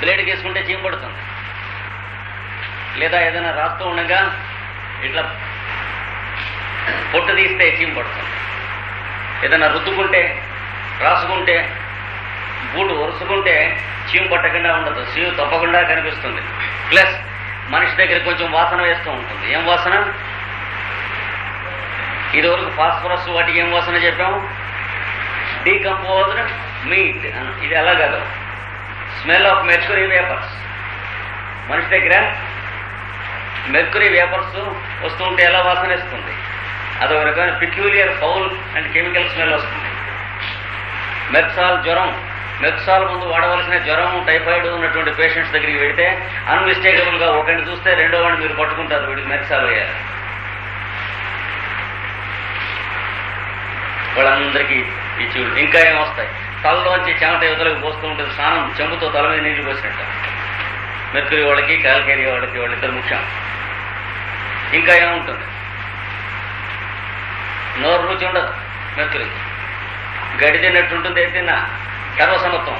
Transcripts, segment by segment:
Blade గీసుకుంటే చీమ పడుతుంది. లేదా ఏదైనా రాస్తూ ఉండగా ఇట్లా పొట్టు తీస్తే చీమ పడుతుంది. ఏదైనా రుద్దుకుంటే రాసుకుంటే బూటు ఒరుసుకుంటే చీమ పట్టకుండా ఉండదు. చీము తప్పకుండా కనిపిస్తుంది. ప్లస్ మనిషి దగ్గర కొంచెం వాసన వేస్తూ ఉంటుంది. ఏం వాసన? ఇదివరకు ఫాస్ఫరస్ వాటికి ఏం వాసన చెప్పాము? డీకంపోజ్డ్ మీట్ ఇది ఎలా కాదు. Smell of mercury vapours. మనిషి దగ్గర మెర్క్యూరీ వేపర్స్ వస్తుంటే ఎలా వాసన ఇస్తుంది? అదొక రకమైన peculiar foul and chemical smell వస్తుంది. మెక్సాల్ జ్వరం మెక్సాల్ ముందు వాడవలసిన జ్వరం టైఫాయిడ్ ఉన్నటువంటి పేషెంట్స్ దగ్గరికి వెళితే అన్మిస్టేకబుల్గా ఒకరిని చూస్తే రెండో వాడిని మీరు పట్టుకుంటారు వీడికి మెక్సాల్ వేయాలి. వాళ్ళందరికీ ఇచ్చి ఇంకా ఏమొస్తాయి తలలోంచి చెమట యువతలకు పోస్తూ ఉంటుంది స్నానం చెంబుతో తల మీద నీళ్ళు పోసినట్టు. మెర్కురీ వాళ్ళకి కాల్కేరి వాళ్ళకి వాళ్ళిద్దరు ముఖ్యం. ఇంకా ఏముంటుంది? నోరు రుచి ఉండదు మెర్కురీ గడి తిన్నట్టు ఉంటుంది ఏది తిన్నా? సర్వసమత్వం.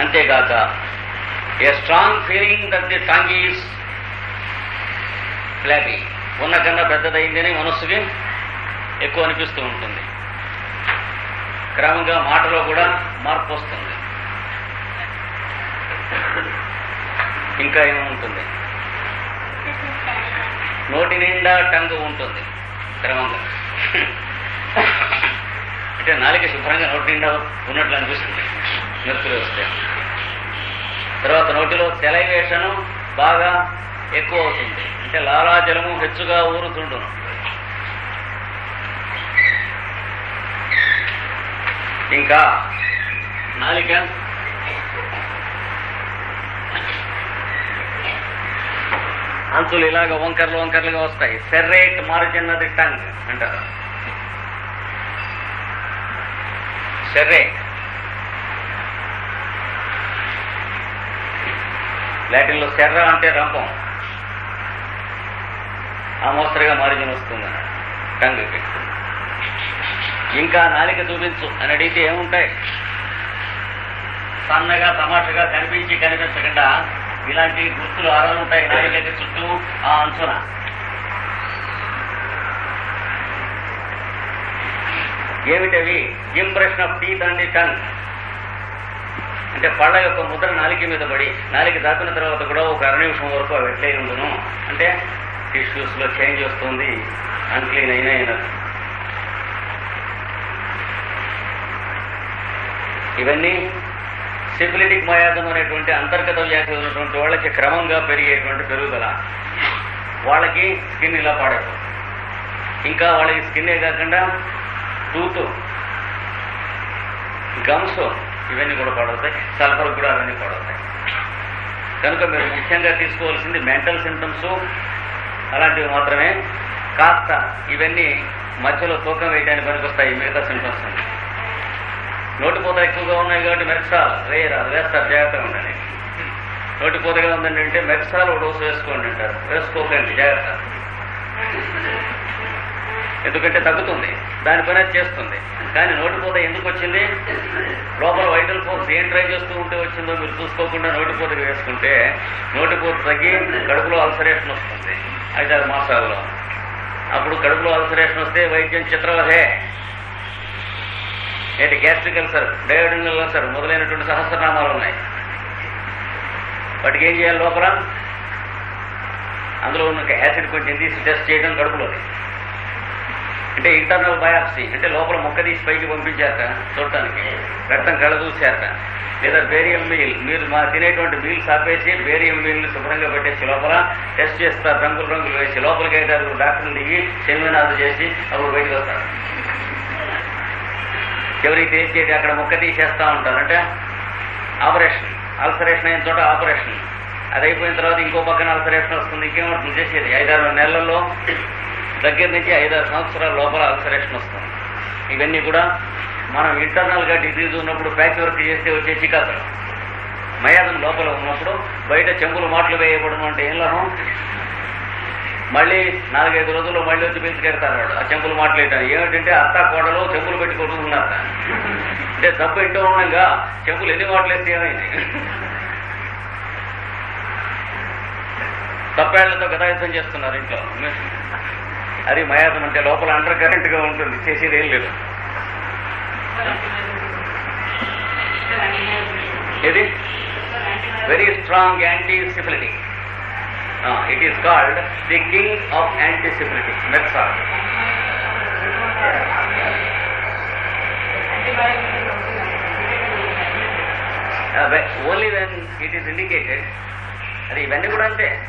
అంతేకాక a strong feeling that the tongue is floppy. ఉన్న కన్నా పెద్దదైందని మనస్సుకి ఎక్కువ అనిపిస్తూ ఉంటుంది. క్రమంగా మాటలో కూడా మార్పు వస్తుంది. ఇంకా ఏముంటుంది నోటి నిండా టంగు ఉంటుంది క్రమంగా. అంటే నాలిక శుభ్రంగా నోటి నిండా ఉన్నట్లు అనిపిస్తుంది. నొప్పులు వస్తే. తర్వాత నోటిలో సెలైవేషన్ బాగా ఎక్కువ అవుతుంది. అంటే లాలాజలము హెచ్చుగా ఊరుతుండును ఇంకా నాలిక. అంతులు ఇలాగ వంకర్లు వంకర్లుగా వస్తాయి. సెర్రేట్ మార్జిన్ అది టంగ్ అంటారు. సెర్రేట్ లాటిన్లో సెర్ర అంటే రంపం. ఆ మోస్తరుగా మార్జిన్ వస్తుంది. టంగుకి ఇంకా నాలిక చూపించు అని అడిగితే ఏముంటాయి? సన్నగా తమాషగా కనిపించి కనిపించకుండా ఇలాంటి గుర్తులు ఆరాలు ఉంటాయి. నాలిక చుట్టూ ఆ అంచున. ఏమిటవి? Impression of teeth and tongue అంటే పళ్ళ యొక్క ముద్ర నాలిక మీద పడి నాలిక దాపిన తర్వాత కూడా ఒక అర నిమిషం వరకు అవి ఎట్లయి ఉండును అంటే టిష్యూస్లో చేంజ్ వస్తుంది. అన్క్లీన్ అయినా అయినట్టు ఇవన్నీ సిఫిలిటిక్ మయాజం అనేటువంటి అంతర్గత వ్యాధి ఉన్నటువంటి వాళ్ళకి క్రమంగా పెరిగేటువంటి పెరుగుదల. వాళ్ళకి స్కిన్ ఇలా పాడదు ఇంకా వాళ్ళకి స్కిన్నే కాకుండా టూత్ గమ్స్ ఇవన్నీ కూడా పాడవుతాయి సల్ఫర్ కూడా అవన్నీ పాడవుతాయి. కనుక మీరు ముఖ్యంగా తీసుకోవాల్సింది మెంటల్ సిమ్టమ్స్ అలాంటివి మాత్రమే. కాస్త ఇవన్నీ మధ్యలో తూకం వేయడానికి పనికొస్తాయి మిగతా సిమ్టమ్స్ నోటి పూత ఎక్కువగా ఉన్నాయి కాబట్టి మెక్సాల్ రేయర్ అది వేస్తారు జాగ్రత్తగా ఉండండి. నోటిపూతగా ఉందండి అంటే మెక్సాల్ ఒక డోసు వేసుకోండి అంటారు. వేసుకోకండి జాగ్రత్త. ఎందుకంటే తగ్గుతుంది. దాని పని చేస్తుంది. కానీ నోటిపూత ఎందుకు వచ్చింది? లోపల వైటల్ ఫోర్స్ ఏం ట్రై చేస్తూ ఉంటే వచ్చిందో మీరు చూసుకోకుండా నోటిపూతకి వేసుకుంటే నోటిపూత తగ్గి కడుపులో అల్సరేషన్ వస్తుంది. ఐదారు మాసాల్లో. అప్పుడు కడుపులో అల్సరేషన్ వస్తే వైద్యం చిత్రవధే. ఏంటి గ్యాస్ట్రిక్ అల్సర్ డయోడినల్ అల్సర్ మొదలైనటువంటి సహస్రనామాలు ఉన్నాయి. వాటికి ఏం చేయాలి లోపల? అందులో ఉన్న యాసిడ్ కొంచెం తీసి టెస్ట్ చేయడం కడుపులోది అంటే ఇంటర్నల్ బయాప్సీ అంటే లోపల మొక్క తీసి పైకి పంపించాక చూడటానికి. రక్తం కళ్ళ లేదా బేరియం మీల్ మీరు మా తినేటువంటి మీల్స్ ఆపేసి బేరియం మీల్ని శుభ్రంగా పెట్టేసి లోపల టెస్ట్ చేస్తారు రంగులు రంగులు వేసి లోపలికి అయితే డాక్టర్లు దిగి సెమినార్లు చేసి అప్పుడు బయటకు వస్తారు. ఎవరికి తెలిసేది అక్కడ ముక్క తీసేస్తూ ఉంటారు అంటే ఆపరేషన్ అల్సరేషన్ అయిన చోట ఆపరేషన్. అది అయిపోయిన తర్వాత ఇంకో పక్కన అల్సరేషన్ వస్తుంది ఇంకేమవుతుంది చేసేది. ఐదారు నెలల్లో దగ్గర నుంచి ఐదారు సంవత్సరాల లోపల అల్సరేషన్ వస్తుంది. ఇవన్నీ కూడా మనం ఇంటర్నల్గా డిసీజ్ ఉన్నప్పుడు ప్యాచ్ వర్క్ చేస్తే వచ్చే చికాకులు. మయాదం లోపల ఉన్నప్పుడు బయట చెంబులు మాటలు వేయబడడం అంటే ఏం లాభం? మళ్ళీ నాలుగైదు రోజుల్లో మళ్ళీ వచ్చి పిలుచుకెడతారు వాడు. ఆ చెంపులు మాట్లాడటానికి ఏమిటంటే అత్త కోడలు చెంపులు పెట్టి అంటే తప్పు ఇంట్లో ఉండగా చెంపులు ఎన్ని మాటలు వేస్తే ఏమైంది? తప్పేళ్ళతో గదాయుద్ధం చేస్తున్నారు ఇంట్లో. అది మయాసం అంటే లోపల అండర్ కరెంట్గా ఉంటుంది. చేసేది ఏం లేదు. ఇది very strong anti syphilitic it is the king of anti syphilitic merc sol only when it is indicated అది ఇవన్నీ కూడా అంతే.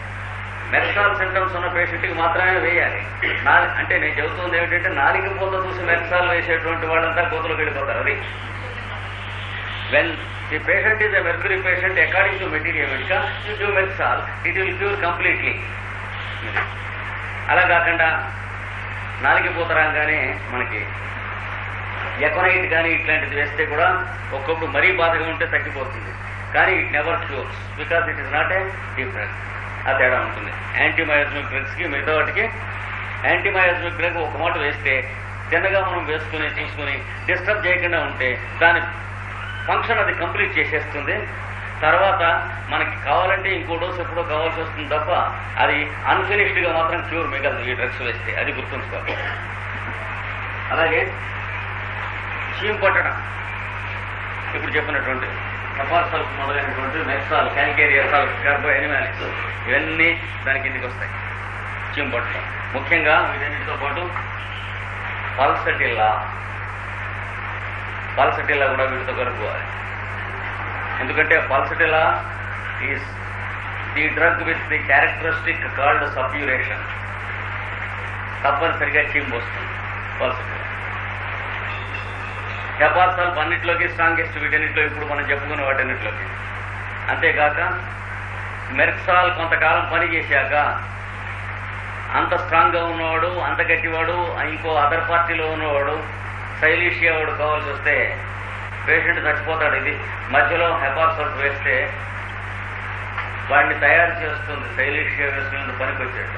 మెక్సాల్ సింటమ్స్ ఉన్న పేషెంట్కి మాత్రమే వేయాలి. నా అంటే నేను చెబుతుంది ఏమిటంటే నాలుగు పూత చూసి మెక్సాల్ వేసేటువంటి వాళ్ళంతా కోతులకు వెళ్ళిపోతారు. అది. When the patient is a mercury patient according to materia medica you give merc sol it will cure completely అలా కాకుండా నాలుగు పూత మనకి ఎకనైట్ కానీ ఇట్లాంటిది వేస్తే కూడా ఒక్కొక్కడు మరీ బాధగా ఉంటే తగ్గిపోతుంది. కానీ it never cures because it is not a different ఆ తేడా ఉంటుంది. యాంటీమయోజమిక్ డ్రగ్స్కి మిగతా వాటికి యాంటీమయోజమిక్ డ్రగ్ ఒక మాట వేస్తే తిన్నగా మనం వేసుకుని చూసుకుని డిస్టర్బ్ చేయకుండా ఉంటే దాని ఫంక్షన్ అది కంప్లీట్ చేసేస్తుంది. తర్వాత మనకి కావాలంటే ఇంకో డోస్ ఎప్పుడో కావాల్సి వస్తుంది తప్ప అది అన్ఫినిష్డ్గా మాత్రం క్యూర్ మిగలదు ఈ డ్రగ్స్ వేస్తే. అది గుర్తుంచుకోవాలి. అలాగే చీమ్ పట్టడం ఇప్పుడు చెప్పినటువంటి కపార్సల్ మొదలైనటువంటి మెక్సాల్ క్యాలికేరియసాల్ కార్బో ఎనిమాలిక్స్ ఇవన్నీ దాని కిందకి వస్తాయి. చీమ్ పట్టడం ముఖ్యంగా వీటన్నిటితో పాటు పల్సటిల్లా పాలసటిలా కూడా వీటితో కలుపుకోవాలి ఎందుకంటే pulsatilla is the drug with the characteristic called suppuration తప్పనిసరిగా చీమ్ వస్తుంది పాలసటిలా హెపార్సల్ఫ్ అన్నింటిలోకి స్ట్రాంగెస్ట్ వీటన్నిటిలో ఇప్పుడు మనం చెప్పుకున్న వాటన్నిటిలోకి. అంతేకాక మెర్క్సాల్ కొంతకాలం పని చేశాక అంత స్ట్రాంగ్గా ఉన్నవాడు అంత గట్టివాడు ఇంకో అదర్ పార్టీలో ఉన్నవాడు సైలీషియా వాడు కావాల్సి వస్తే పేషెంట్ చచ్చిపోతాడు ఇది. మధ్యలో హెపార్సల్ఫ్ వేస్తే వాడిని తయారు చేస్తుంది సైలీషియా వేసుకునేందుకు పనికి వచ్చేట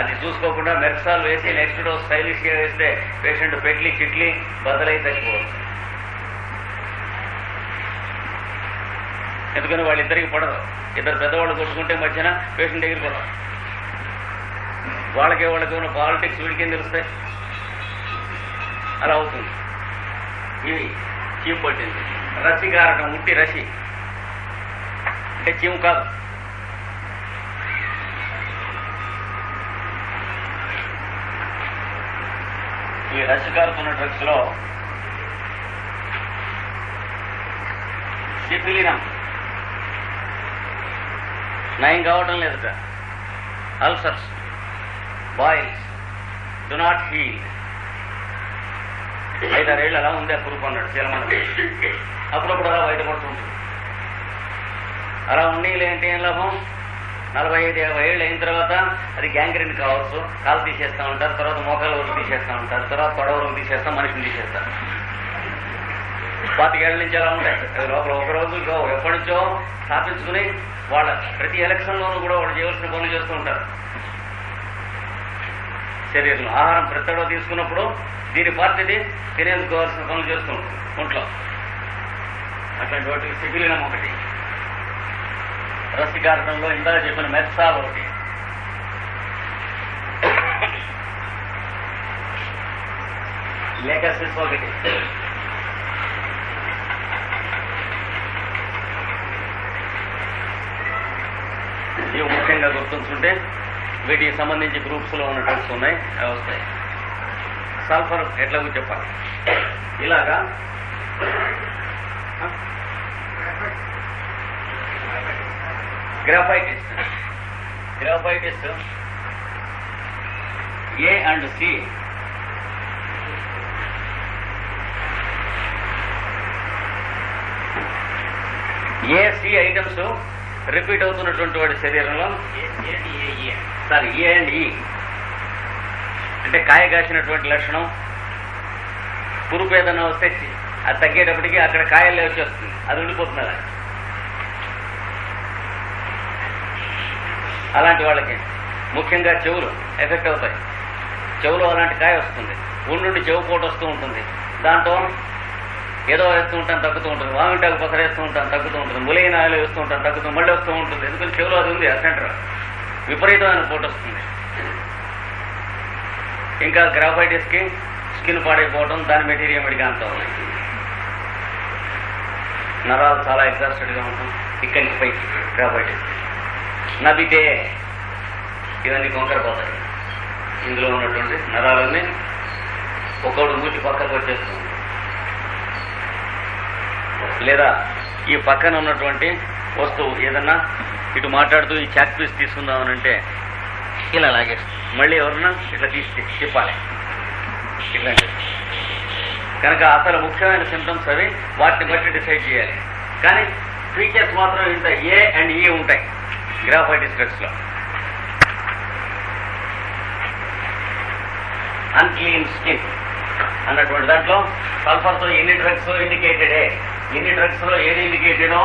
అది చూసుకోకుండా మెర్సాల్ వేసి నెక్స్ట్ డోస్ స్టైలిష్గా వేస్తే పేషెంట్ పెట్లి చిట్లి బదలై చచ్చిపోవచ్చు. ఎందుకని వాళ్ళిద్దరికి పడదు. ఇద్దరు పెద్దవాళ్ళు కొట్టుకుంటే మధ్యన పేషెంట్ ఎగిరిపోతారు వాళ్ళకి వాళ్ళకి ఉన్న పాలిటిక్స్ వీడికేం తెలుస్తాయి? అలా అవుతుంది ఇవి చీము పట్టింది. రసి కారకం ఉట్టి రసి అంటే చీము కాదు. ఈ రసి కారుతున్న డ్రగ్స్లో సిపిలినం నయం కావటం లేదుట. Ulcers boils do not heal ఐదారేళ్ళు అలా ఉంది ఆ కురుపు అన్నాడు చీలమన్న అప్పుడప్పుడు అలా బయటపడుతుంటుంది అలా ఉండి లేంటి ఏం లాభం? నలభై ఐదు యాభై ఏళ్ళు అయిన తర్వాత అది గ్యాంగ్రీన్ కావచ్చు కాలు తీసేస్తూ ఉంటారు తర్వాత మోకాలు వరకు తీసేస్తూ ఉంటారు తర్వాత తొడ వరకు తీసేస్తాం మనిషిని తీసేస్తారు పాతికేళ్ళ నుంచి అలా ఉంటాయి. లోపల ఒక రోజు ఎప్పటి నుంచో స్థాపించుకుని వాళ్ళ ప్రతి ఎలక్షన్లోనూ కూడా వాళ్ళు చేయవలసిన పనులు చేస్తూ ఉంటారు. శరీరంలో ఆహారం ప్రతి తీసుకున్నప్పుడు దీని పార్టీది తినేందుకు కావాల్సిన పనులు చేస్తూ ఉంటాం ఒంట్లో. అట్లాంటి వాటికి సిగిలినం ఒకటి. రసికారణంలో ఇందాక చెప్పిన మెత్సాల్ ఒకటి. లేకసిస్ ఒకటి. ఇవి ముఖ్యంగా గుర్తుంచుకుంటే వీటికి సంబంధించి గ్రూప్స్లో ఉన్న ఉన్నాయి అవి వస్తాయి. సల్ఫర్ ఎట్లా చెప్పాలి. ఇలాగా? Graphites. Graphites. A and C A C items repeat అవుతున్నటువంటి వాడి శరీరంలో? సారీ ఏ అండ్ ఈ అంటే కాయ కాసినటువంటి లక్షణం పురుపు వస్తే అది తగ్గేటప్పటికి అక్కడ కాయలే వచ్చేస్తుంది. అది ఉండిపోతుంది అలా అలాంటి వాళ్ళకి ముఖ్యంగా చెవులు ఎఫెక్ట్ అవుతాయి. చెవులో అలాంటి కాయ వస్తుంది. ఉండుండి చెవు పోటు వస్తూ ఉంటుంది. దాంతో ఏదో వేస్తూ ఉంటాను తగ్గుతూ ఉంటుంది. వామిటాకు పసర వేస్తూ ఉంటాను తగ్గుతూ ఉంటుంది. ములైన ఆయిల్ వేస్తూ ఉంటాను తగ్గుతూ మళ్ళీ వస్తూ ఉంటుంది. ఎందుకంటే చెవులో అది ఉంది ఆ సెంటర్ విపరీతమైన పోటు వస్తుంది. ఇంకా గ్రాఫైటిస్కి స్కిన్ పాడైపోవడం దాని మెటీరియల్ మెడిగా అంతా ఉన్నాయి నరాలు చాలా ఎగ్జాస్టెడ్గా ఉంటాం. ఇక్కడి నుంచి పైకి గ్రాఫైటిస్ నబితే ఇవన్నీ కొంకరపోతాయి. ఇందులో ఉన్నటువంటి నరాలన్నీ ఒకడు మూటి పక్కకు వచ్చేస్తుంది. లేదా ఈ పక్కన ఉన్నటువంటి వస్తువు ఏదన్నా ఇటు మాట్లాడుతూ ఈ చాక్ పీస్ తీసుకుందామనంటే ఇలా లాగేస్తుంది మళ్ళీ ఎవరన్నా ఇట్లా తీసి చెప్పాలి కనుక అసలు ముఖ్యమైన సిమ్టమ్స్ అవి వాటిని బట్టి డిసైడ్ చేయాలి కానీ ఫీచర్స్ మాత్రం ఇంత ఏ అండ్ ఈ ఉంటాయి గ్రాఫైటిస్ డ్రగ్స్లో అన్క్లీన్ స్కిన్ అన్నటువంటి దాంట్లో సల్ఫర్తో ఎన్ని డ్రగ్స్ ఇండికేటెడే ఎన్ని డ్రగ్స్లో ఏది ఇండికేటెడో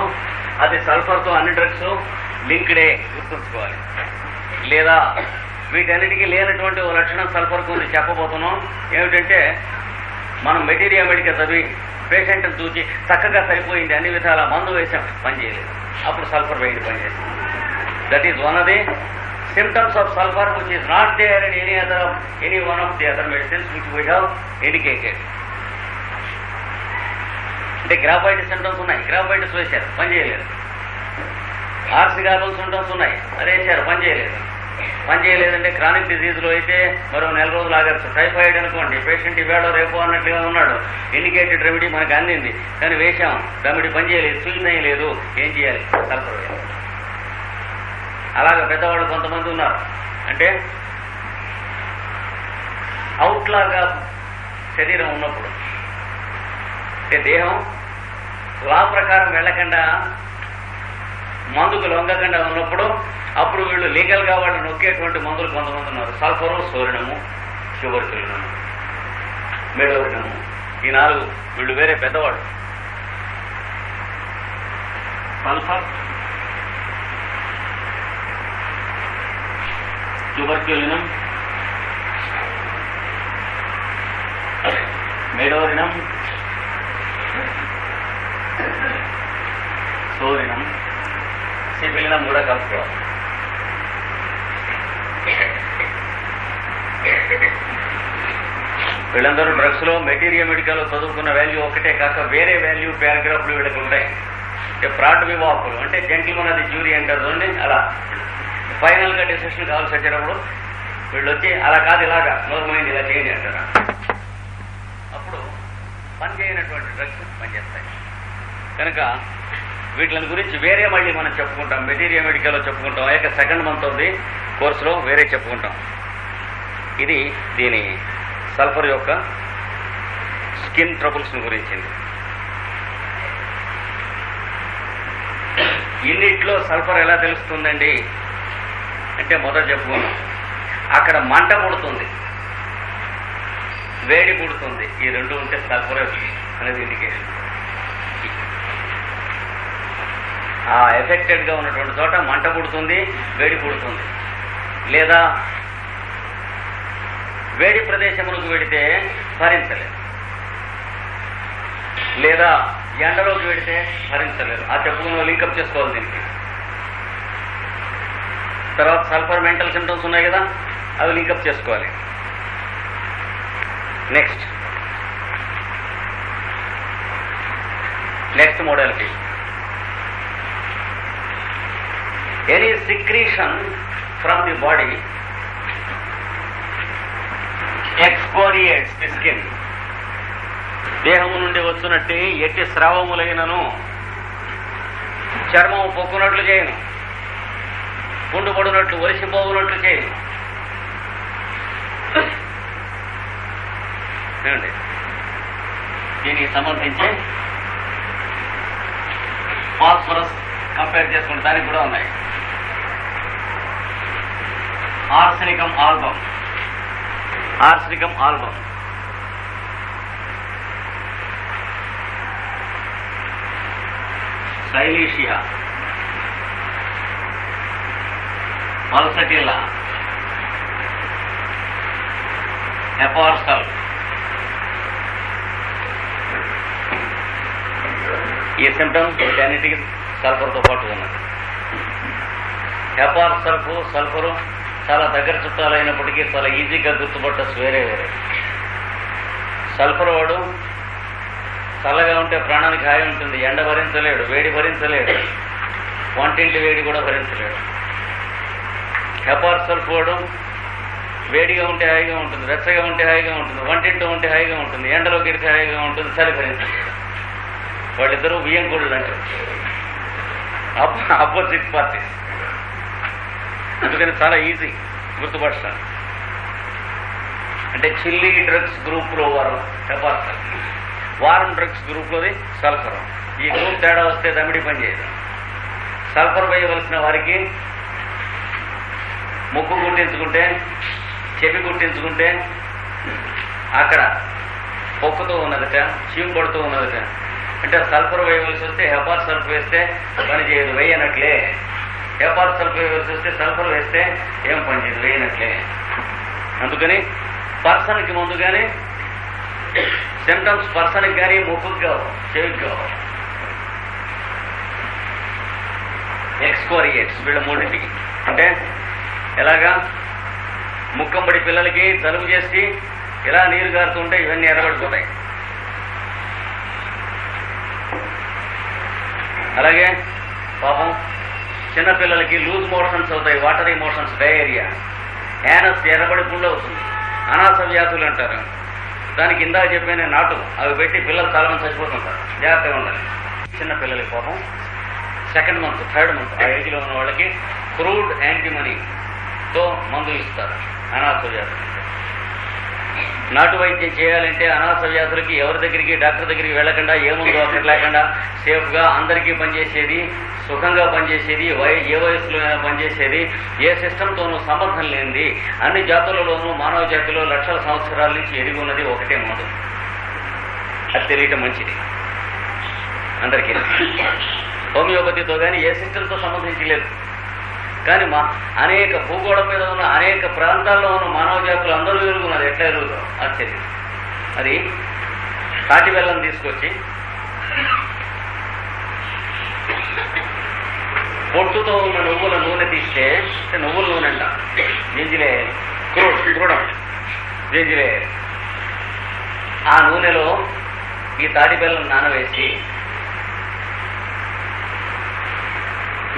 అది సల్ఫర్తో అన్ని డ్రగ్స్ లింక్డే గుర్తుంచుకోవాలి లేదా వీటన్నిటికీ లేనటువంటి ఓ లక్షణం సల్ఫర్ గురించి చెప్పబోతున్నాం. ఏమిటంటే మనం మెటీరియల్ మెడికల్ చదివి పేషెంట్ని చూసి చక్కగా సరిపోయింది అన్ని విధాల మందు వేసాం పని చేయలేదు. అప్పుడు సల్ఫర్ వేయండి పని చేసింది. That is one of the symptoms of sulphur which is not there in any other any one of the other medicines which we have indicated అంటే గ్రాఫైట్ సిమ్టమ్స్ ఉన్నాయి. గ్రాఫైటిస్ వేశారు పని చేయలేదు. గార్బల్ సిమ్టమ్స్ ఉన్నాయి అది వేశారు పని చేయలేదు. పని చేయలేదంటే క్రానిక్ డిజీజ్లో అయితే మరో నెల రోజులు ఆగచ్చు టైఫాయిడ్ అనుకోండి పేషెంట్ ఇవాడో రేపో అన్నట్లుగా ఉన్నాడు. ఇండికేటెడ్ రెమెడీ మనకు అందింది. కానీ వేశాం. రెమెడీ పని చేయలేదు. సూచన లేదు. ఏం చేయాలి? సల్ఫర్ వేయాలి అలాగే పెద్దవాళ్ళు కొంతమంది ఉన్నారు. అంటే అవుట్లాగా శరీరం ఉన్నప్పుడు అంటే దేహం లా ప్రకారం వెళ్ళకుండా మందుకు లొంగకుండా ఉన్నప్పుడు అప్పుడు వీళ్ళు లీగల్గా వాళ్ళు నొక్కేటువంటి మందులు కొంతమంది ఉన్నారు. సల్ఫరు సోరినము షుగర్ కిలినము మెడోరినము ఈ నాలుగు వీళ్ళు వేరే పెద్దవాళ్ళు. Sulphur ట్యూబర్క్యులినం medorrhinum సోరినం. సిపిలినం కూడా కలుపుకోవాలి వీళ్ళందరూ డ్రగ్స్లో మెటీరియల్ మెడికల్ చదువుకున్న వాల్యూ ఒకటే కాక వేరే వాల్యూ పారాగ్రాఫ్లు వీళ్ళకి ఉంటాయి. అంటే ప్రాట్ వివాహకులు అంటే జంటిల్ అది జ్యూరీ అంటారు చూడండి అలా. ఫైనల్గా డిసిషన్ కావాల్సి వచ్చేటప్పుడు వీళ్ళు వచ్చి అలా కాదు ఇలాగా నోర్మైంది ఇలా చేయండి అంటారు. అప్పుడు పని చేయనటువంటి డ్రగ్స్ పనిచేస్తాయి. కనుక వీటిని గురించి వేరే మళ్ళీ మనం చెప్పుకుంటాం. మెటీరియల్ మెడికల్లో చెప్పుకుంటాం. లేక సెకండ్ మంత్ ఉంది. కోర్సులో వేరే చెప్పుకుంటాం. ఇది దీని సల్ఫర్ యొక్క స్కిన్ ట్రబుల్స్ గురించింది. ఇన్నిట్లో సల్ఫర్ ఎలా తెలుస్తుందండి? అంటే మొదట చెప్పుకున్నాం. అక్కడ మంట పుడుతుంది. వేడి పుడుతుంది. ఈ రెండు ఉంటే సల్ఫర్ అనేది ఇండికేషన్ ఆ ఎఫెక్టెడ్గా ఉన్నటువంటి చోట మంట పుడుతుంది వేడి పుడుతుంది. లేదా వేడి ప్రదేశములకు వెడితే భరించలేదు. లేదా ఎండలోకి వెడితే భరించలేదు. ఆ చెప్పుకున్న లింకప్ చేసుకోవాలి దీనికి. తర్వాత సల్ఫర్ మెంటల్ సిమ్టమ్స్ ఉన్నాయి కదా అవి లింకప్ చేసుకోవాలి. Next. Next మోడల్కి any secretion from the body exfoliates the skin దేహము నుండి వస్తున్నట్టు ఎట్టి స్రావములైనను చర్మము పొక్కునట్లు చేయను. పుండుపడినట్లు ఒలిసిపోవునట్లు చేయను. ఏమండి? దీనికి సంబంధించి ఫాస్ఫరస్ కంపేర్ చేసుకుంటే దానికి కూడా ఉన్నాయి. Arsenicum album. Arsenicum album. Silicea. Pulsatilla hepar sul ఈ సిమ్టమ్స్ వీటన్నిటికీ సల్ఫర్తో పాటు ఉన్నది. హెపార్ సల్ఫు సల్ఫరు చాలా దగ్గర చుట్టాలైనప్పటికీ చాలా ఈజీగా గుర్తుపట్టచ్చు వేరే వేరే సల్ఫర్ వాడు చల్లగా ఉంటే ప్రాణానికి హాయి ఉంటుంది ఎండ భరించలేడు వేడి భరించలేడు వంటింటి వేడి కూడా భరించలేడు. హెపార్ సల్ఫ్ వాడు వేడిగా ఉంటే హాయిగా ఉంటుంది వెచ్చగా ఉంటే హాయిగా ఉంటుంది వంటింట్లో ఉంటే హాయిగా ఉంటుంది ఎండలో గిడితే హాయిగా ఉంటుంది చలి భరించలేడు. వాళ్ళిద్దరూ బియ్యంకుళ్ళు అంటారు అపోజిట్ పార్టీస్ అందుకని చాలా ఈజీ గుర్తుపరచాలి అంటే చిల్లీ డ్రగ్స్ గ్రూప్లో వారు హెపార్సల్ వారం డ్రగ్స్ గ్రూప్లోది సల్ఫర్. ఈ గ్రూప్ తేడా వస్తే దమిడి పని చేయదు. సల్ఫర్ వేయవలసిన వారికి ముక్కు కుట్టించుకుంటే చెవి కుట్టించుకుంటే అక్కడ పొక్కుతూ ఉన్నదట చీము పడుతూ ఉన్నదట. అంటే సల్ఫర్ వేయవలసి వస్తే హెపార్ సల్ఫర్ వేస్తే పని చేయదు. వేయనట్లే. హెపార్ సల్ఫర్ చూస్తే సల్ఫర్ వేస్తే ఏం పని చేయదు వేయనట్లే అందుకని పర్సన్కి ముందుగానే సిమ్టమ్స్ పర్సన్కి కానీ ముక్కుకి కావు చెవికి కావు. ఎక్స్కోరియేట్స్ వీళ్ళ మూడింటికి. అంటే ఎలాగా? ముక్కంబడి పిల్లలకి జలుబు చేసి ఇలా నీరు కారుతుంటే ఇవన్నీ ఎర్రబడిపోతాయి అలాగే పాపం చిన్నపిల్లలకి లూజ్ మోషన్స్ అవుతాయి వాటరీ మోషన్స్ డయేరియా. యానస్ ఎర్రబడి గుండె అవుతుంది అనాస వ్యాధులు అంటారు. దానికి ఇందాక చెప్పిన నాటు అవి పెట్టి పిల్లలు చాలా మంది చచ్చిపోతుంటారు. జాగ్రత్తగా ఉండాలి. చిన్న పిల్లలకి పాపం సెకండ్ మంత్ థర్డ్ మంత్ ఆ ఏజ్లో ఉన్న వాళ్ళకి క్రూడ్ యాంటీమనీతో మందులు ఇస్తారు. అనాథ వ్యాధులు. నాటు వైద్యం చేయాలంటే అనాథ వ్యాధులకి ఎవరి దగ్గరికి డాక్టర్ దగ్గరికి వెళ్ళకుండా ఏముందో అక్కడ లేకుండా సేఫ్గా అందరికీ పనిచేసేది సుఖంగా పనిచేసేది వై ఏ వయసులో పనిచేసేది ఏ సిస్టమ్తోనూ సంబంధం లేనిది. అన్ని జాతులలోనూ మానవ జాతిలో లక్షల సంవత్సరాల నుంచి ఎదిగి ఉన్నది ఒకటే మోడల్ అది తెలియటం మంచిది. అందరికీ. హోమియోపతితో కానీ ఏ సిస్టమ్తో సంబంధించి లేదు. కానీ మా అనేక భూగోళం మీద ఉన్న అనేక ప్రాంతాల్లో ఉన్న మానవ జాతులు అందరూ ఎరుగున్నారు ఎట్లా ఎరుగుతాం ఆశ్చర్యం అది తాటి బెల్లం తీసుకొచ్చి పొట్టుతో ఉన్న నువ్వుల నూనె తీస్తే నువ్వుల నూనె అంట. జింజిలే క్రూడం జింజిలే ఆ నూనెలో ఈ తాటి బెల్లం నానవేసి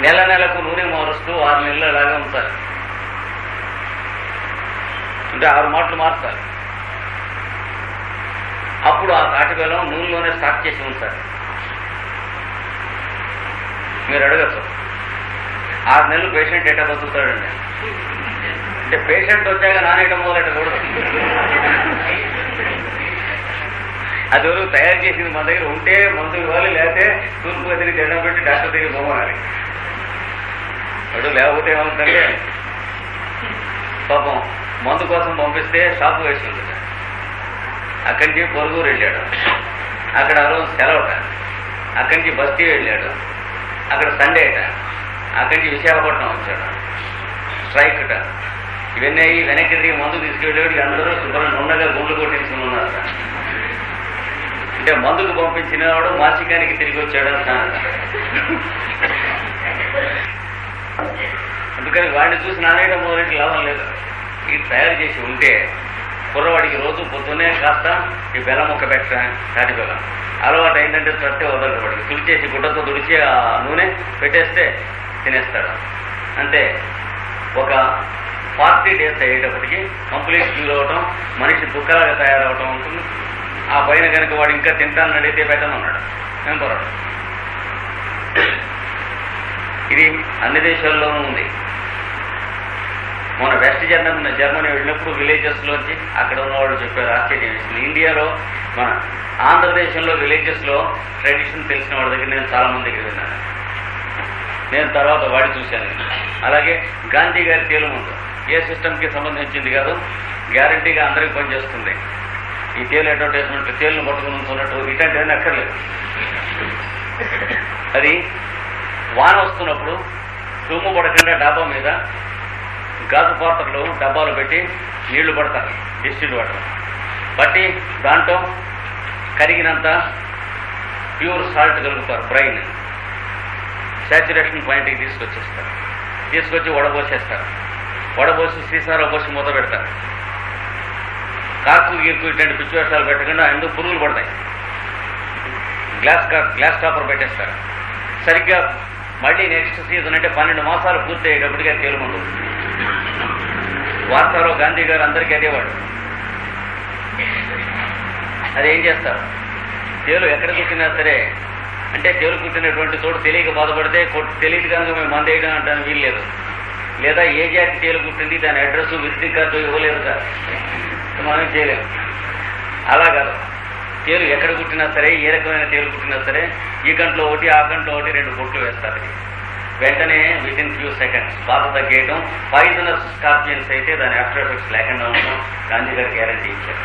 నెల నెలకు నూనె మారుస్తూ ఆరు నెలలు అలాగే ఉంటారు అంటే ఆరు మాటలు మారుతారు అప్పుడు ఆ తాటి బెల్లం నూనెలోనే స్టాక్ చేసి ఉంటారు మీరు అడగచ్చు. ఆరు నెలలు పేషెంట్ ఎట్లా బతుకుతాడండి? అంటే పేషెంట్ వచ్చాక నానేయడం మొదలెట్టకూడదు. అది వరకు తయారు చేసింది మన దగ్గర ఉంటే మందు ఇవ్వాలి లేకపోతే తూర్పు గదిని తినడం పెట్టి డాక్టర్ దగ్గర పోవాలి. వాడు లేకపోతే ఏమవుతుందంటే పాపం మందు కోసం పంపిస్తే షాపు వేసి ఉంటుంది. అక్కడి నుంచి పొరుగురు వెళ్ళాడు. అక్కడ ఆ రోజు సెలవుట. అక్కడి నుంచి బస్తీ వెళ్ళాడు. అక్కడ సండే అట. అక్కడి నుంచి విశాఖపట్నం వచ్చాడు. స్ట్రైక్ అట ఇవన్నీ వెనక్కి తిరిగి మందు తీసుకెళ్ళాడు అందరూ శుభ్రం ఉండగా గుండ్లు కొట్టించుకుని ఉన్నారు అంటే మందుకు పంపించిన వాడు మాసికానికి తిరిగి వచ్చాడు అంట అందుకని వాడిని చూసి నానేయడం మొదలెట్టి లాభం లేదు. ఇది తయారు చేసి ఉంటే కుర్రవాడికి రోజు పొద్దున్నే కాస్త ఈ బెల్లం మొక్క పెట్ట తాటి బెల్లం. అలవాటు ఏంటంటే తట్టే వదలడు వాడికి తుడిచేసి గుడ్డతో తుడిచి ఆ నూనె పెట్టేస్తే తినేస్తాడు అంటే ఒక ఫార్టీ డేస్ అయ్యేటప్పటికి కంప్లీట్ ఫీల్ అవటం మనిషి దుఃఖలాగా తయారవటం ఉంటుంది. ఆ పైన కనుక వాడు ఇంకా తింటాను అడిగితే పెట్టమన్నాడు ఏం పొరడు? ఇది అన్ని దేశాల్లోనూ ఉంది. మన వెస్ట్ జర్మనీ జర్మనీ వెళ్ళినప్పుడు విలేజెస్లోంచి అక్కడ ఉన్నవాళ్ళు చెప్పారు ఆశ్చర్యం వేసింది ఇండియాలో మన ఆంధ్రదేశంలో విలేజెస్లో ట్రెడిషన్ తెలిసిన వాళ్ళ దగ్గర నేను చాలా మంది దగ్గర విన్నాను నేను తర్వాత వాడి చూశాను. అలాగే గాంధీ గారి తేలు ముందు ఏ సిస్టమ్కి సంబంధించింది కాదు గ్యారంటీగా అందరికీ పనిచేస్తుంది ఈ తేలు అడ్వర్టైజ్మెంట్ తేలును పట్టుకుని ఉంటున్నట్టు ఇట్లాంటివన్నీ అక్కర్లేదు. అది వాన వస్తున్నప్పుడు తుమ్ము పడకుండా డాబా మీద గాజు పాత్రలు డబ్బాలు పెట్టి నీళ్ళు పడతారు డిస్టిల్ వాటర్ బట్టి దాంట్లో కరిగినంత ప్యూర్ సాల్ట్ కలుగుతారు బ్రైన్ శాచురేషన్ పాయింట్కి తీసుకొచ్చేస్తారు. తీసుకొచ్చి వడబోసేస్తారు. వడబోసి సీసాలో పోసి మూత పెడతారు. కార్కు గీర్కు ఇట్లాంటి పిచ్చివేషాలు పెట్టకుండా ఎందుకు పురుగులు పడతాయి. గ్లాస్ గ్లాస్ టాపర్ పెట్టేస్తారు. సరిగ్గా మళ్ళీ నెక్స్ట్ సీజన్ అంటే పన్నెండు మాసాలు పూర్తి అయ్యేటప్పటికే తేలుమందు వార్తలో గాంధీ గారు అందరికీ అదేవాడు అది ఏం చేస్తారు? తేలు ఎక్కడ కూర్చున్నా సరే అంటే తేలు కూర్చున్నటువంటి చోటు తెలియక బాధపడితే తెలియదు కనుక మేము మంది వేయడం అంటాను వీల్లేదు లేదా. ఏ జాతి తేలు కూర్చుంది దాని అడ్రస్ విజిటింగ్ కార్డు ఇవ్వలేదు కదా మనం చేయలేము అలా కాదు. తేలు ఎక్కడ కుట్టినా సరే ఏ రకమైన తేలు కుట్టినా సరే ఈ గంటలో ఒకటి ఆ గంటలో ఒకటి రెండు బొట్లు వేస్తారు. వెంటనే విత్ ఇన్ ఫ్యూ సెకండ్స్ బాధ తగ్గేయటం పాయిజనస్ స్కార్పియన్స్ అయితే దాని ఆఫ్టర్ ఎఫెక్ట్స్ లేకుండా ఉండడం గాంధీ గారు గ్యారంటీ ఇచ్చారు.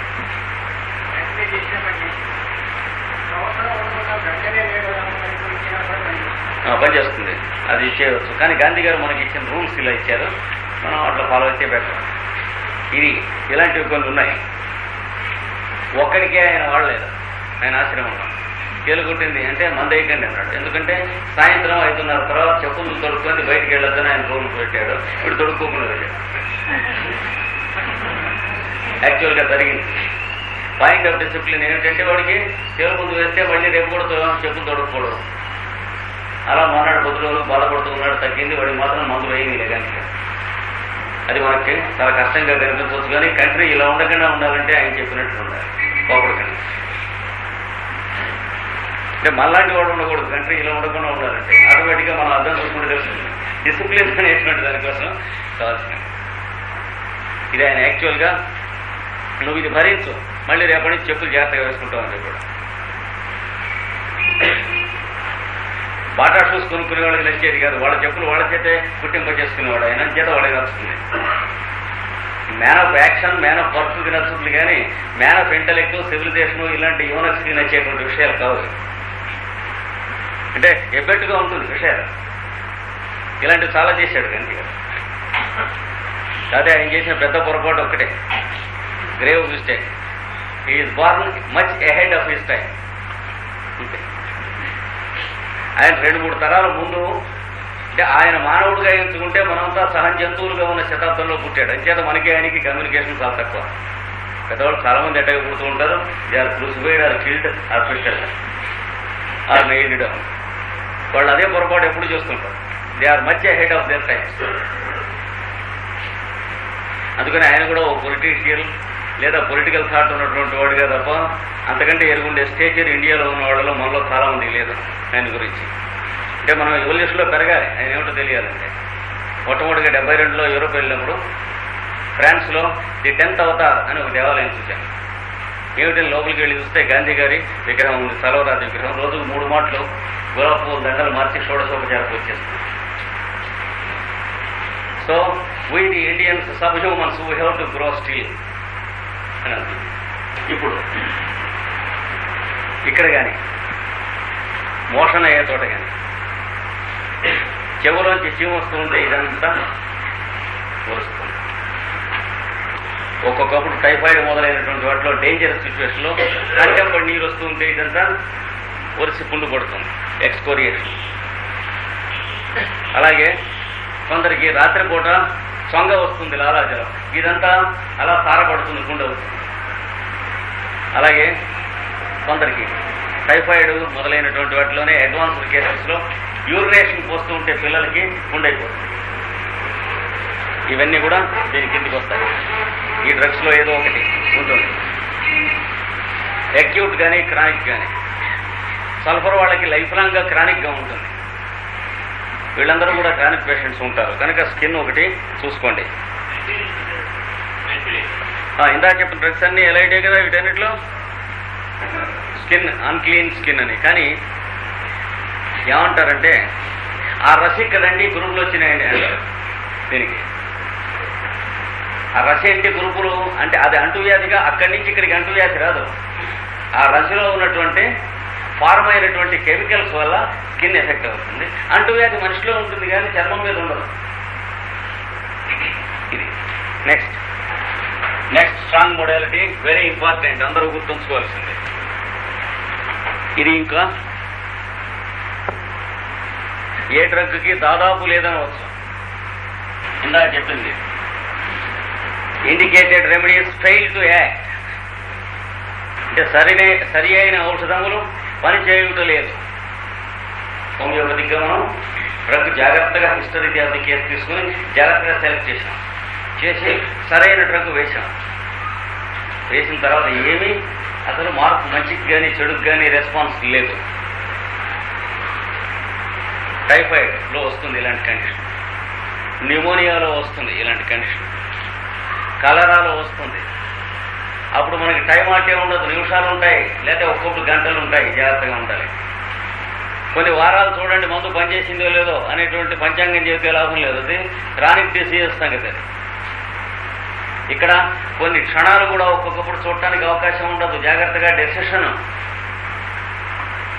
పనిచేస్తుంది. అది చేయవచ్చు కానీ గాంధీ గారు మనకి ఇచ్చిన రూల్స్ ఇలా ఇచ్చారు. మనం అట్లా ఫాలో అయితే బెటర్ ఇది ఇలాంటివి కొన్ని ఉన్నాయి. ఒక్కడికే ఆయన వాడలేదు. ఆయన ఆశ్రమంలో తేలుగుట్టింది అంటే మందేయకండి అన్నాడు. ఎందుకంటే సాయంత్రం ఐదున్నర తర్వాత చెప్పులు తొడుక్కొని బయటికి వెళ్ళొద్దని ఆయన రూల్ పెట్టాడు. ఇప్పుడు తొడుక్కోకుండా వెళ్ళాడు. యాక్చువల్గా జరిగింది. పాయింట్ ఆఫ్ డిసిప్లిన్ ఏమిటంటే వాడికి తేలు ముందు వేస్తే మళ్ళీ రేపు కూడా చెప్పులు తొడుక్కోవడం అలా మొన్నటి కొద్ది రోజులు బాధపడుతున్నాడు తగ్గింది వాడికి మాత్రం మందు వేయింది కానీ అది మనకి చాలా కష్టంగా కనిపించవచ్చు కానీ కంట్రీ ఇలా ఉండకుండా ఉండాలంటే ఆయన చెప్పినట్టు ఉండాలి. కోపడకండి. అంటే మళ్ళాంటి వాడు ఉండకూడదు కంట్రీ ఇలా ఉండకుండా ఉండాలంటే. ఆటోమేటిక్గా మనం అర్థం చూసుకుంటే తెలుస్తుంది. డిసిప్లిన్ అనేటువంటి దానికోసం కావాల్సింది. ఇది ఆయన యాక్చువల్గా నువ్వు ఇది భరించు మళ్ళీ రేపటి నుంచి చెప్పులు జాగ్రత్తగా వేసుకుంటావు అని కూడా బాటా షూస్ కొనుక్కునే వాళ్ళకి నచ్చేది కాదు. వాళ్ళ చెప్పులు వాళ్ళ చేతే కుట్టింప చేసుకునేవాడు ఆయన. చేత వాళ్ళకి నచ్చుతుంది man of action man of వర్క్కి నచ్చుతుంది కానీ మ్యాన్ ఆఫ్ ఇంటలెక్ట్ సివిలైజేషన్ ఇలాంటి యూనక్స్కి నచ్చేటువంటి విషయాలు కావు. అంటే ఎబ్బెట్టుగా ఉంటుంది విషయాలు ఇలాంటివి చాలా చేశాడు గాంధీ గారు. అదే ఆయన చేసిన పెద్ద పొరపాటు ఒక్కటే. Grave mistake is born much ahead of his time ఆయన రెండు మూడు తరాల ముందు అంటే ఆయన మానవుడిగా ఎంచుకుంటే మనంతా సహజ జంతువులుగా ఉన్న శతాబ్దంలో పుట్టాడు. అంచేత మనకి ఆయనకి కమ్యూనికేషన్ చాలా తక్కువ. పెద్దవాళ్ళు చాలా మంది ఎట్టగా పుడుతూ ఉంటారు. They are crucified or killed or fisted or mailed వాళ్ళు అదే పొరపాటు ఎప్పుడు చేస్తుంటారు. They are much head of their times అందుకని ఆయన కూడా ఓ పొలిటీషియన్ లేదా పొలిటికల్ థాట్ ఉన్నటువంటి వాడుగా తప్ప అంతకంటే ఎరుగుండే స్టేచర్ ఇండియాలో ఉన్న వాళ్ళలో మనలో చాలా మంది లేదు ఆయన గురించి. అంటే మనం ఎవల్యూషన్లో పెరగాలి? ఆయన ఏమిటో తెలియాలంటే. మొట్టమొదటిగా డెబ్బై రెండులో యూరోప్ వెళ్ళినప్పుడు ఫ్రాన్స్లో ది టెన్త్ అవతార్ అని ఒక దేవాలయం చూశాను ఏమిటని లోపలికి వెళ్ళి చూస్తే గాంధీ గారి విగ్రహం ఉంది సలవరాజు విగ్రహం. రోజుకు మూడు మాటలు గులాబీ దండలు మార్చి షోడశోపచారకు వచ్చేస్తుంది so we the Indians sub humans we have to grow still అని అంది. ఇప్పుడు ఇక్కడ కానీ మోషన్ అయ్యే చోట కానీ చెవులోంచి చీమ వస్తూ ఉంటే ఇదంతా వస్తుంది ఒక్కొక్కప్పుడు టైఫాయిడ్ మొదలైనటువంటి వాటిలో డేంజరస్ సిచ్యువేషన్లో కంటెంపర్ నీరు వస్తూ ఉంటే ఇదంతా ఒరిసి పుండు పడుతుంది ఎక్స్కోరియేషన్ అలాగే కొందరికి రాత్రిపూట సొంగ వస్తుంది లాలాజలం. ఇదంతా అలా సారపడుతుంది గుండె అలాగే కొందరికి టైఫాయిడ్ మొదలైనటువంటి వాటిలోనే అడ్వాన్స్డ్ కేసెస్లో యూరినేషన్ పోస్తూ ఉంటే పిల్లలకి గుండైపోతుంది ఇవన్నీ కూడా దీని కిందికి వస్తాయి. ఈ డ్రగ్స్లో ఏదో ఒకటి. ఉంటుంది అక్యూట్ కానీ క్రానిక్ కానీ సల్ఫర్ వాళ్ళకి లైఫ్ లాంగ్గా క్రానిక్గా ఉంటుంది. వీళ్ళందరూ కూడా క్రానిక్ పేషెంట్స్ ఉంటారు. కనుక స్కిన్ ఒకటి చూసుకోండి. ఇందాక చెప్పిన డ్రగ్స్ అన్ని ఎలా అయితే కదా వీటన్నిటిలో? స్కిన్ అన్క్లీన్ స్కిన్ అని. కానీ ఏమంటారంటే ఆ రసి ఇక్కడండి గ్రూపులు వచ్చినాయండి. అంటారు దీనికి. ఆ రసి అంటే గ్రూపులు అంటే అది అంటువ్యాధిగా అక్కడి నుంచి ఇక్కడికి అంటువ్యాధి రాదు. ఆ రసిలో ఉన్నటువంటి ఫార్మ్ అయినటువంటి కెమికల్స్ వల్ల స్కిన్ ఎఫెక్ట్ అవుతుంది. అంటువ్యాధి మనిషిలో ఉంటుంది కానీ చర్మం మీద ఉండదు. ఇది. Next next strong modality very important అందరూ గుర్తుంచుకోవాల్సింది. ఇది ఇంకా ఏ డ్రగ్కి దాదాపు లేదని లేదనవచ్చు. ఇందాక చెప్పింది. Indicated remedies fail to act అంటే సరినే సరి అయిన ఔషధములు పని లేదు హోమియోపతిగా మనం డ్రగ్ జాగ్రత్తగా హిస్టరీ ఆఫ్ కేసు తీసుకుని జాగ్రత్తగా సెలెక్ట్ చేసాం చేసి సరైన డ్రగ్ వేసాం వేసిన తర్వాత ఏమీ అసలు మార్పు మంచికి కానీ చెడుకు కానీ రెస్పాన్స్ లేదు. టైఫాయిడ్లో వస్తుంది ఇలాంటి కండిషన్ న్యూమోనియాలో వస్తుంది ఇలాంటి కండిషన్ కలరాలో వస్తుంది. అప్పుడు మనకి టైం ఆటే ఉండదు నిమిషాలు ఉంటాయి లేకపోతే ఒక్కొక్కటి గంటలు ఉంటాయి జాగ్రత్తగా ఉండాలి. కొన్ని వారాలు చూడండి మందు పనిచేసిందో లేదో అనేటువంటి పంచాంగం చెబితే లాభం లేదు. అది క్రానిక్ డిసీజెస్ సంగతి అది. ఇక్కడ కొన్ని క్షణాలు కూడా ఒక్కొక్కప్పుడు చూడటానికి అవకాశం ఉండదు. జాగ్రత్తగా డెసిషన్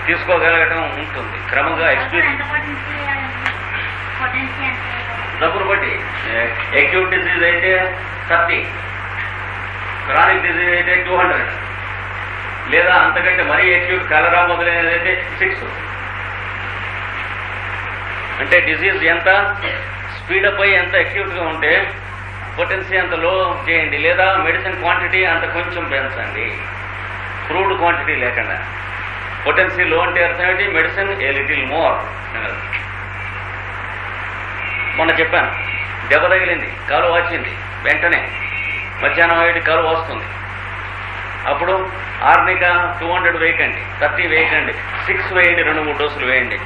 తీసుకోగలగటం ఉంటుంది. క్రమంగా ఎక్స్పీరియన్స్ డబ్బులు బట్టి ఎక్యూట్ డిసీజ్ అయితే థర్టీ. క్రానిక్ డిజీజ్ అయితే టూ హండ్రెడ్ లేదా అంతకంటే మరీ ఎక్యూట్ కలరా మొదలైనది అయితే సిక్స్ అంటే డిసీజ్ ఎంత స్పీడప్ అయ్యి ఎంత ఎక్యూట్గా ఉంటే పొటెన్సీ అంత లో చేయండి. లేదా మెడిసిన్ క్వాంటిటీ అంత కొంచెం పెంచండి. క్రూడ్ క్వాంటిటీ లేకుండా. పొటెన్సీ లో అంటే అర్థం ఏంటి? మెడిసిన్ ఏ లిటిల్ మోర్ మొన్న చెప్పాను. దెబ్బ తగిలింది. కాలు వచ్చింది వెంటనే మధ్యాహ్నం ఏడు కరువు వస్తుంది. అప్పుడు ఆర్నిక టూ హండ్రెడ్ వేయకండి థర్టీ వేయకండి సిక్స్ వేయండి రెండు మూడు డోసులు వేయండి.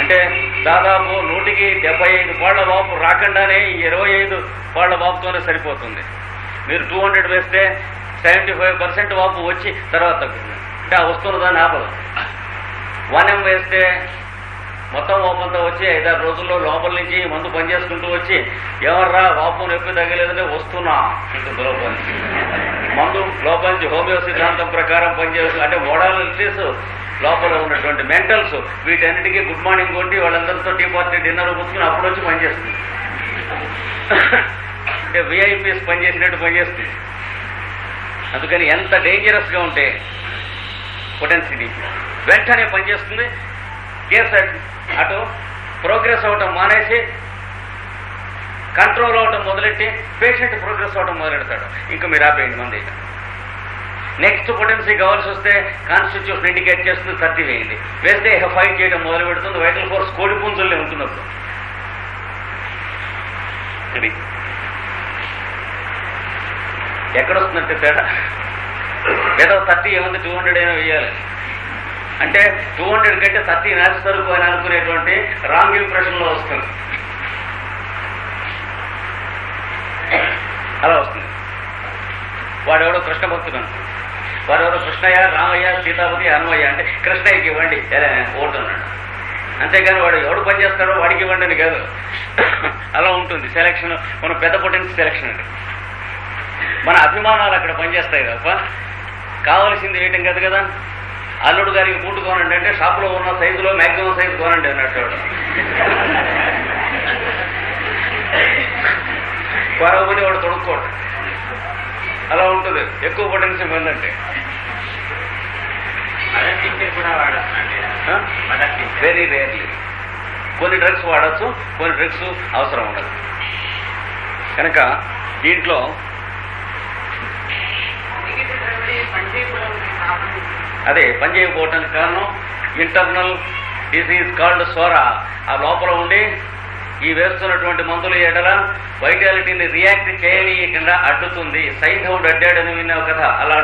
అంటే దాదాపు నూటికి డెబ్బై ఐదు పాళ్ళ వాపు రాకుండానే ఇరవై ఐదు పాళ్ళ వాపుతోనే సరిపోతుంది. మీరు టూ హండ్రెడ్ వేస్తే సెవెంటీ ఫైవ్ పర్సెంట్ వాపు వచ్చి తర్వాత తగ్గుతుంది. అంటే ఆ వస్తున్న దాన్ని ఆపదు. వన్ ఎం వేస్తే మొత్తం వాపంతా వచ్చి ఐదారు రోజుల్లో లోపల నుంచి మందు పనిచేసుకుంటూ వచ్చి ఎవర్రా వాపు నొప్పి తగ్గలేదంటే వస్తున్నా ఉంటుంది లోపల మందు లోపల నుంచి హోమియో సిద్ధాంతం ప్రకారం పనిచేస్తుంది అంటే మోడాలిటీస్ లోపల ఉన్నటువంటి మెంటల్స్ వీటన్నిటికీ గుడ్ మార్నింగ్ కొట్టి వాళ్ళందరితో టీ పార్టీ డిన్నర్ పుచ్చుకుని అప్పుడు వచ్చి పనిచేస్తుంది అంటే విఐపీస్ పనిచేసినట్టు పనిచేస్తుంది అందుకని ఎంత డేంజరస్గా ఉంటే పొటెన్సిటీ వెంటనే పనిచేస్తుంది కేసు అటు- ప్రోగ్రెస్ అవటం మానేసి కంట్రోల్ అవటం మొదలెట్టి పేషెంట్ ప్రోగ్రెస్ అవటం మొదలెడతాడు. ఇంకా మీరు ఆపేయండి మంది నెక్స్ట్ పొటెన్సీ కావాల్సి వస్తే కాన్స్టిట్యూషన్ ఇండికేట్ చేస్తుంది థర్టీ వేయండి వేస్తే ఫైట్ చేయడం మొదలు పెడుతుంది వైటల్ ఫోర్స్ కోడి పుంజుల్లో ఉంటున్నప్పుడు. ఇది ఎక్కడొస్తుందంటే తేడా? ఏదో థర్టీ ఏముంది టూ హండ్రెడ్ అయినా వేయాలి. అంటే టూ హండ్రెడ్ కంటే థర్టీ నాచి సరుకు అని అనుకునేటువంటి రాంగ్ ఇంప్రెషన్లో వస్తుంది. అలా వస్తుంది. వాడెవడో కృష్ణ భక్తుడు అనుకో వాడెవడో కృష్ణయ్య రామయ్య సీతాపతి హనుమయ్య అంటే కృష్ణయ్యకి ఇవ్వండి. ఎలా ఓటు అన్నాడు. అంతేగాని వాడు ఎవడు పని చేస్తాడో వాడికి ఇవ్వండి అని కాదు. అలా ఉంటుంది. సెలక్షన్ మన పెద్ద పొటెన్సీ సెలక్షన్ అండి. మన అభిమానాలు అక్కడ పనిచేస్తాయి తప్ప కావలసింది వేయటం కాదు కదా. అల్లుడు గారికి బూటు కొనండి అంటే షాపులో ఉన్న సైజులో మ్యాక్సిమం సైజు కొనండి అన్నట్టు. వాడు. కొరవని వాడు తొడుక్కోడు అలా ఉంటుంది. ఎక్కువ మదర్ టీచర్ వెరీ రేర్లీ కొన్ని డ్రగ్స్ వాడచ్చు కొన్ని డ్రగ్స్ అవసరం ఉండదు. కనుక దీంట్లో అదే పని చేయకపోవటానికి కారణం ఇంటర్నల్ డిసీజ్ కాల్డ్ సోరా ఆ లోపల ఉండి ఈ వేస్తున్నటువంటి మందుల ఎడల వైటాలిటీని రియాక్ట్ చేయనీయకుండా అడ్డుతుంది. సైన్ హౌడ్ అడ్డాడని విన్నావు కదా అలా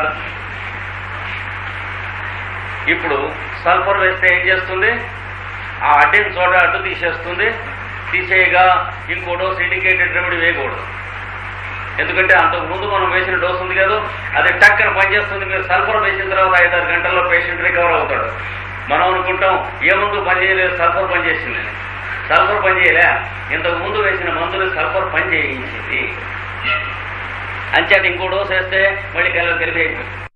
ఇప్పుడు సల్ఫర్ వేస్తే ఏం చేస్తుంది? ఆ అడ్డిన చోట అడ్డు తీసేస్తుంది. తీసేయగా ఇంకోటో సిండికేటెడ్ రెమెడీ వేయకూడదు. ఎందుకంటే అంతకు ముందు మనం వేసిన డోస్ ఉంది కదా అది టక్కన పనిచేస్తుంది. మీరు సల్ఫర్ వేసిన తర్వాత ఐదారు గంటల్లో పేషెంట్ రికవర్ అవుతాడు. మనం అనుకుంటాం ఏ మందు పని చేయలేదు సల్ఫర్ పనిచేసింది సల్ఫర్ పని చేయలే. ఇంతకు ముందు వేసిన మందులు సల్ఫర్ పని చేయించింది. అంచేత ఇంకో డోస్ వేస్తే మళ్ళీ కళ్ళు కలిపి అయిపోయింది